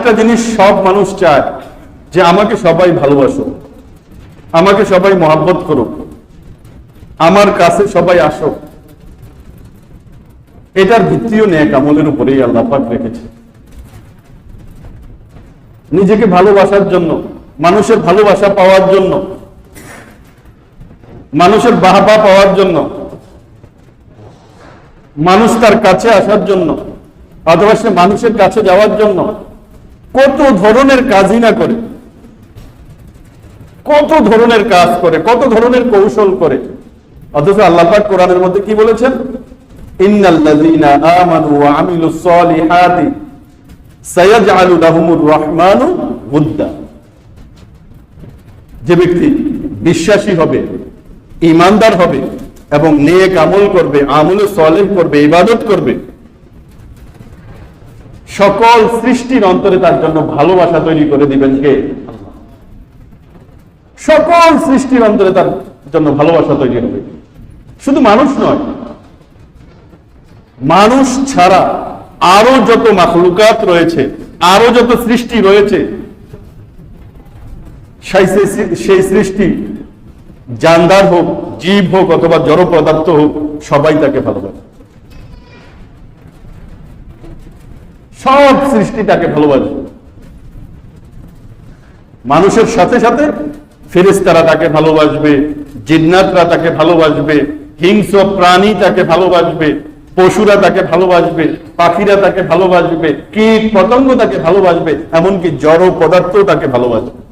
একটা জিনিস সব মানুষ চায় যে আমাকে সবাই ভালোবাসো আমাকে সবাই মহাব্বত করুক, আমার কাছে সবাই আসো এটার ভিত্তিও নেক আমলের উপরেই আল্লাহ পাক রেখেছে। নিজেকে ভালোবাসার জন্য, মানুষের ভালোবাসা পাওয়ার জন্য, মানুষের বাহাবা পাওয়ার জন্য, মানুষ তার কাছে আসার জন্য, অথবা সে মানুষের কাছে যাওয়ার জন্য কত ধরনের কাজই না করে? কত ধরনের কাজ করে, কত ধরনের কৌশল করে? অথচ আল্লাহ কোরআনের মধ্যে কি বলেছেন? যে ব্যক্তি বিশ্বাসী হবে ইমানদার হবে এবং নেক আমল করবে, আমলে সলেহ করবে, ইবাদত করবে সকল সৃষ্টির অন্তরে তার জন্য ভালোবাসা তৈরি করে দিবেন কে? সকল সৃষ্টির অন্তরে তার জন্য ভালোবাসা তৈরি হবে। শুধু মানুষ নয়, মানুষ ছাড়া আরও যত মাখলুকাত রয়েছে, আরও যত সৃষ্টি রয়েছে, সেই সৃষ্টি জানদার হোক, জীব হোক অথবা জড় পদার্থ হোক, সবাই তাকে ভালোবাসে। সব সৃষ্টি তাকে ভালোবাসে। মানুষের সাথে সাথে ফেরেস্তারা তাকে ভালোবাসবে, জিন্নাতরা তাকে ভালোবাসবে, হিংস্র প্রাণী তাকে ভালোবাসবে, পশুরা তাকে ভালোবাসবে, পাখিরা তাকে ভালোবাসবে, কীট পতঙ্গ তাকে ভালোবাসবে, এমনকি জড় পদার্থ তাকে ভালোবাসবে।